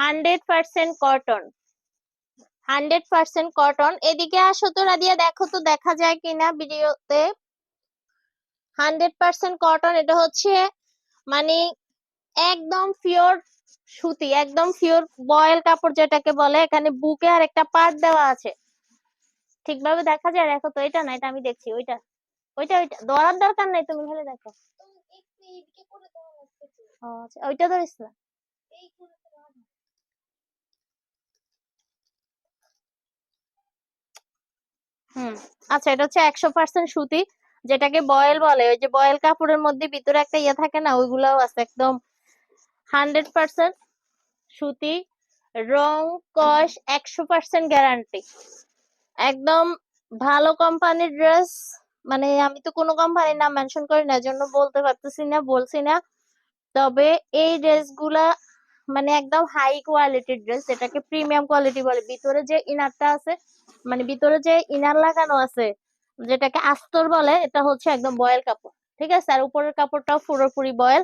Hundred percent cotton. Hundred percent cotton. এদিকে আসো তো রাদিয়া দেখো তো দেখা যায় কিনা ভিডিওতে। হান্ড্রেড পার্সেন্ট কটন এটা হচ্ছে মানে একদম পিওর সুতি একদম পিওর বয়েল কাপড় যেটাকে বলে এখানে বুকে আর একটা পার্ট দেওয়া আছে। ঠিকভাবে দেখা যায়? দেখো তো এটা না এটা আমি দেখছি ওইটা ওইটা ওইটা। ধরার দরকার নাই তুমি খালি দেখো। আচ্ছা ওইটা ধরিস না। হুম আচ্ছা এটা হচ্ছে একশো পার্সেন্ট সুতি, যেটাকে বয়েল বলে। ওই যে বয়েল কাপড়ের মধ্যে ভিতরে একটা ইয়ে থাকে না, ওইগুলাও আছে একদম হান্ড্রেড পার্সেন্ট সুতি, রং, কস, একশো পার্সেন্ট গ্যারান্টি একদম ভালো কোম্পানির ড্রেস মানে আমি তো কোনো কোম্পানির নাম মেনশন করি না জন্য বলতে পারতেছি না, বলছি না। তবে এই ড্রেসগুলা মানে একদম হাই কোয়ালিটির ড্রেস যেটাকে প্রিমিয়াম কোয়ালিটি বলে। ভিতরে যে ইনারটা আছে মানে ভিতরে যে ইনার লাগানো আছে, যেটাকে আস্তর বলে, এটা হচ্ছে একদম বয়েল কাপড়, ঠিক আছে? আর উপরের কাপড়টাও পুরোপুরি বয়েল।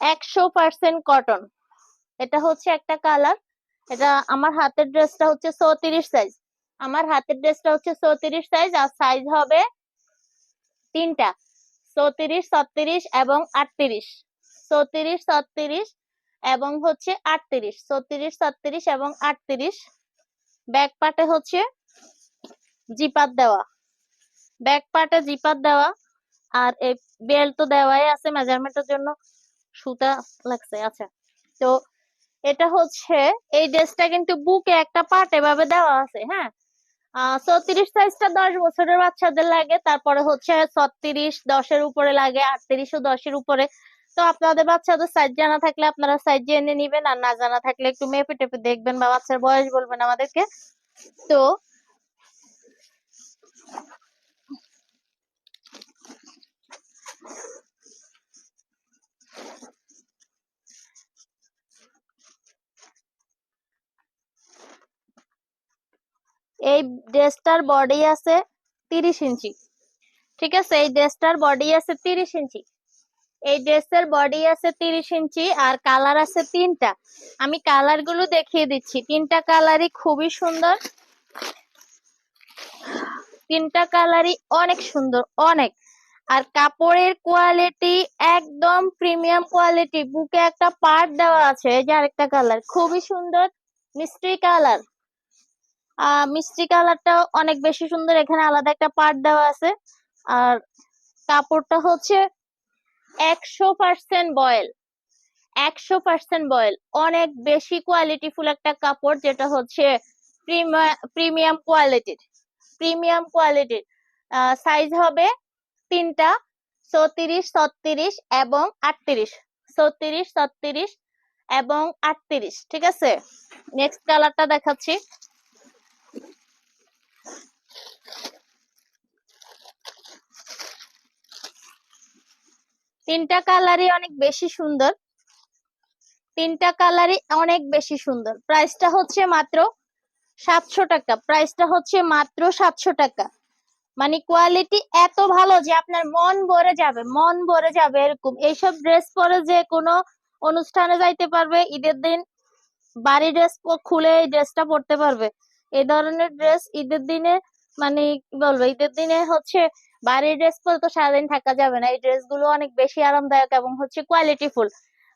একশো পার্সেন্ট কটন। এটা হচ্ছে একটা কালার। এটা আমার হাতের ড্রেসটা হচ্ছে চৌত্রিশ সাইজ। আমার হাতের ড্রেসটা হচ্ছে চৌত্রিশ সাইজ, আর সাইজ হবে তিনটা। চৌত্রিশ, ছত্রিশ এবং আটত্রিশ। চৌত্রিশ, ছত্রিশ এবং হচ্ছে আটত্রিশ। চৌত্রিশ, ছত্রিশ এবং আটত্রিশ। ব্যাক পার্টে হচ্ছে জিপাত দেওয়া। ব্যাক পার্টে জিপাত দেওয়া, আর এই বেল্ট তো দেওয়াই আছে মেজারমেন্টের জন্য। সুতা লাগছে আচ্ছা। তো এটা হচ্ছে, এই ড্রেসটা কিন্তু বুকে একটা পার্ট এভাবে দেওয়া আছে হ্যাঁ? চৌত্রিশ সাইজটা দশ বছরের বাচ্চাদের লাগে, তারপরে হচ্ছে ছত্রিশ দশের উপরে লাগে, আটত্রিশ ও দশের উপরে। তো আপনাদের বাচ্চাদের সাইজ জানা থাকলে আপনারা সাইজ জেনে নিবেন, আর না জানা থাকলে একটু মেপে টেপে দেখবেন বা বাচ্চার বয়স বলবেন আমাদেরকে। তো এই ড্রেসটার বডি আছে তিরিশ ইঞ্চি। ঠিক আছে? এই ড্রেসটার বডি আছে তিরিশ ইঞ্চি। এই ড্রেসের বডি আছে তিরিশ ইঞ্চি আর কালার আছে তিনটা। আমি কালারগুলো দেখিয়ে দিচ্ছি। তিনটা কালারই খুবই সুন্দর। তিনটা কালারই অনেক সুন্দর, অনেক। আর কাপড়ের কোয়ালিটি একদম প্রিমিয়াম কোয়ালিটি বুকে একটা পার্ট দেওয়া আছে, এই যে আরেকটা কালার খুবই সুন্দর, মিষ্টি কালার মিষ্টি কালারটা অনেক বেশি সুন্দর। এখানে আলাদা একটা পার্ট দেওয়া আছে। আর কাপড়টা হচ্ছে একশো পার্সেন্ট বয়েল। একশো পার্সেন্ট বয়েল। অনেক বেশি কোয়ালিটিফুল একটা কাপড় যেটা হচ্ছে প্রিমিয়াম কোয়ালিটির প্রিমিয়াম কোয়ালিটির সাইজ হবে তিনটা চৌত্রিশ ছত্রিশ এবং আটত্রিশ। চৌত্রিশ ছত্রিশ এবং আটত্রিশ, ঠিক আছে? নেক্সট কালারটা দেখাচ্ছি। তিনটা কালারই অনেক বেশি সুন্দর। তিনটা কালারই অনেক বেশি সুন্দর। প্রাইসটা হচ্ছে মাত্র সাতশো টাকা। প্রাইসটা হচ্ছে মাত্র সাতশো টাকা। মানে কোয়ালিটি এত ভালো যে আপনার মন ভরে যাবে, মন ভরে যাবে এরকম। এইসব ড্রেস পরে যে কোনো অনুষ্ঠানে যাইতে পারবে, ঈদের দিন বাড়ি ড্রেস খুলে এই ড্রেসটা পরতে পারবে। এই ধরনের ড্রেস ঈদের দিনে মানে বলব, ঈদের দিনে হচ্ছে বাড়ির ড্রেস পরে তো সারাদিন থাকা যাবে না। এই ড্রেসগুলো অনেক বেশি আরামদায়ক এবং হচ্ছে কোয়ালিটি ফুল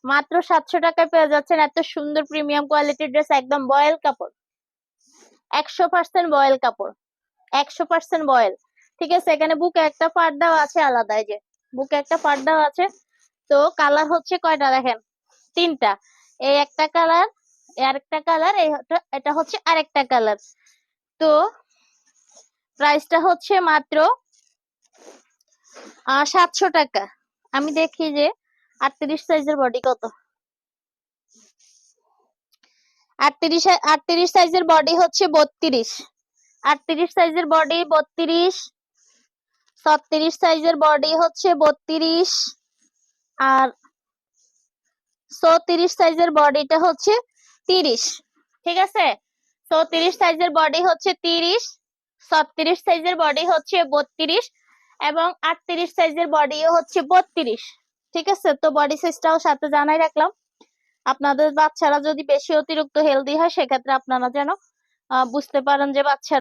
মাত্র সাতশো টাকায় পেয়ে যাচ্ছেন এত সুন্দর প্রিমিয়াম কোয়ালিটির ড্রেস একদম বয়েল কাপড়। একশো পার্সেন্ট বয়েল কাপড়। একশো পার্সেন্ট বয়েল। ঠিক আছে, এখানে বুকে একটা দেওয়া আছে আলাদা যে। বুকে একটা দেওয়া আছে। তো কালার হচ্ছে কয়টা দেখেন? তিনটা। এই একটা কালার আরেকটা কালার এই এটা হচ্ছে আরেকটা কালার তো প্রাইসটা হচ্ছে মাত্র সাতশো টাকা। আমি দেখি যে আটত্রিশ সাইজের বডি কত? আটত্রিশ আটত্রিশ সাইজের বডি হচ্ছে বত্রিশ। আটত্রিশ সাইজের বডি বত্রিশ। ছত্রিশ সাইজের বডি হচ্ছে বত্রিশ। আর চৌত্রিশ সাইজের বডিটা হচ্ছে তিরিশ। ঠিক আছে? চৌত্রিশ সাইজের বডি হচ্ছে তিরিশ। ছত্রিশ সাইজের বডি হচ্ছে বত্রিশ। এবং আটত্রিশ সাইজের বডিও হচ্ছে বত্রিশ। ঠিক আছে? তো বডি সাইজটাও সাথে জানাই রাখলাম। আপনাদের বাচ্চারা যদি বেশি অতিরিক্ত হেলদি হয়, সেক্ষেত্রে আপনারা যেন বুঝতে পারেন যে বাচ্চা